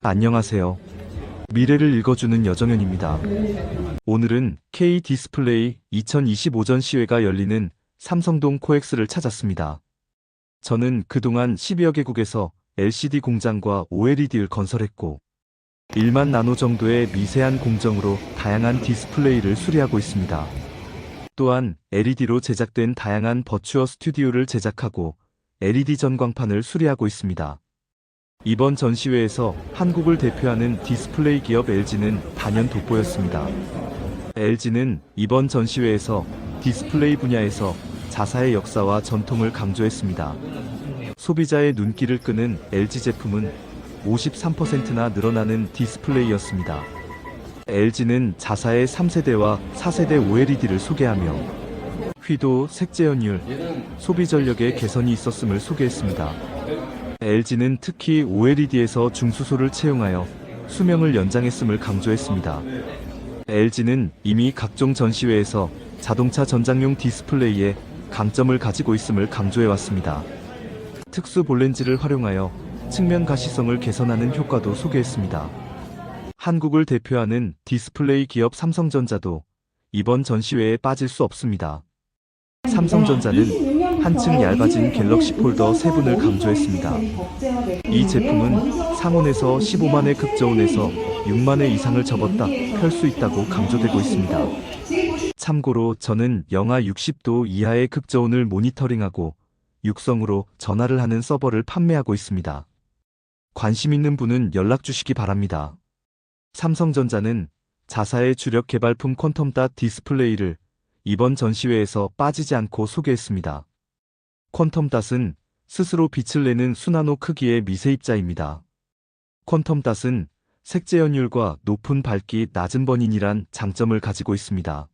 안녕하세요. 미래를 읽어주는 여정현입니다. 오늘은 K 디스플레이 2025 전 시회가 열리는 삼성동 코엑스를 찾았습니다. 저는 그동안 10여 개국에서 LCD 공장과 OLED를 건설했고 1만 나노 정도의 미세한 공정으로 다양한 디스플레이를 수리하고 있습니다. 또한 LED로 제작된 다양한 버추어 스튜디오를 제작하고 LED 전광판을 수리하고 있습니다. 이번 전시회에서 한국을 대표하는 디스플레이 기업 LG는 단연 돋보였습니다. LG는 이번 전시회에서 디스플레이 분야에서 자사의 역사와 전통을 강조했습니다. 소비자의 눈길을 끄는 LG 제품은 53%나 늘어나는 디스플레이였습니다. LG는 자사의 3세대와 4세대 OLED를 소개하며 휘도, 색재 연율, 소비 전력의 개선이 있었음을 소개했습니다. LG는 특히 OLED에서 중수소를 채용하여 수명을 연장했음을 강조했습니다. LG는 이미 각종 전시회에서 자동차 전장용 디스플레이에 강점을 가지고 있음을 강조해왔습니다. 특수 볼렌즈를 활용하여 측면 가시성을 개선하는 효과도 소개했습니다. 한국을 대표하는 디스플레이 기업 삼성전자도 이번 전시회에 빠질 수 없습니다. 삼성전자는 한층 얇아진 갤럭시 폴더 3분을 강조했습니다. 이 제품은 상온에서 15만의 급저온에서 6만의 이상을 접었다 펼 수 있다고 강조되고 있습니다. 참고로 저는 영하 60도 이하의 극저온을 모니터링하고 육성으로 전화를 하는 서버를 판매하고 있습니다. 관심 있는 분은 연락 주시기 바랍니다. 삼성전자는 자사의 주력 개발품 퀀텀 닷 디스플레이를 이번 전시회에서 빠지지 않고 소개했습니다. 퀀텀닷은 스스로 빛을 내는 수나노 크기의 미세입자입니다. 퀀텀닷은 색재 연율과 높은 밝기 낮은 번인이란 장점을 가지고 있습니다.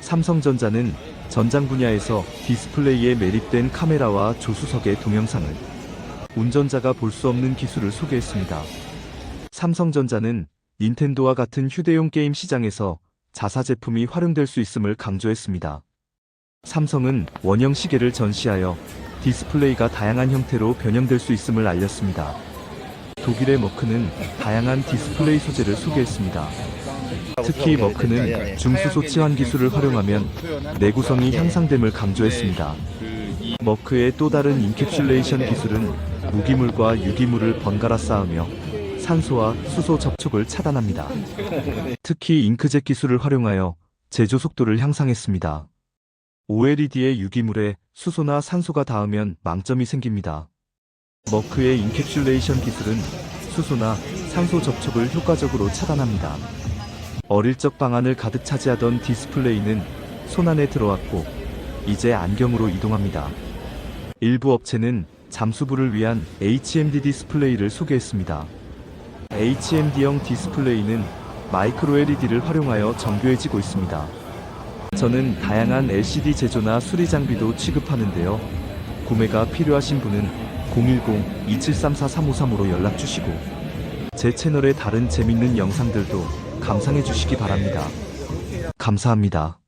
삼성전자는 전장 분야에서 디스플레이에 매립된 카메라와 조수석의 동영상을 운전자가 볼 수 없는 기술을 소개했습니다. 삼성전자는 닌텐도와 같은 휴대용 게임 시장에서 자사 제품이 활용될 수 있음을 강조했습니다. 삼성은 원형 시계를 전시하여 디스플레이가 다양한 형태로 변형될 수 있음을 알렸습니다. 독일의 머크는 다양한 디스플레이 소재를 소개했습니다. 특히 머크는 중수소 치환 기술을 활용하면 내구성이 향상됨을 강조했습니다. 머크의 또 다른 인캡슐레이션 기술은 무기물과 유기물을 번갈아 쌓으며 산소와 수소 접촉을 차단합니다. 특히 잉크젯 기술을 활용하여 제조 속도를 향상했습니다. OLED의 유기물에 수소나 산소가 닿으면 망점이 생깁니다. 머크의 인캡슐레이션 기술은 수소나 산소 접촉을 효과적으로 차단합니다. 어릴 적 방안을 가득 차지하던 디스플레이는 손안에 들어왔고 이제 안경으로 이동합니다. 일부 업체는 잠수부를 위한 HMD 디스플레이를 소개했습니다. HMD형 디스플레이는 마이크로 LED를 활용하여 정교해지고 있습니다. 저는 다양한 LCD 제조나 수리 장비도 취급하는데요. 구매가 필요하신 분은 010-2734-353으로 연락 주시고 제 채널의 다른 재밌는 영상들도 감상해 주시기 바랍니다. 감사합니다.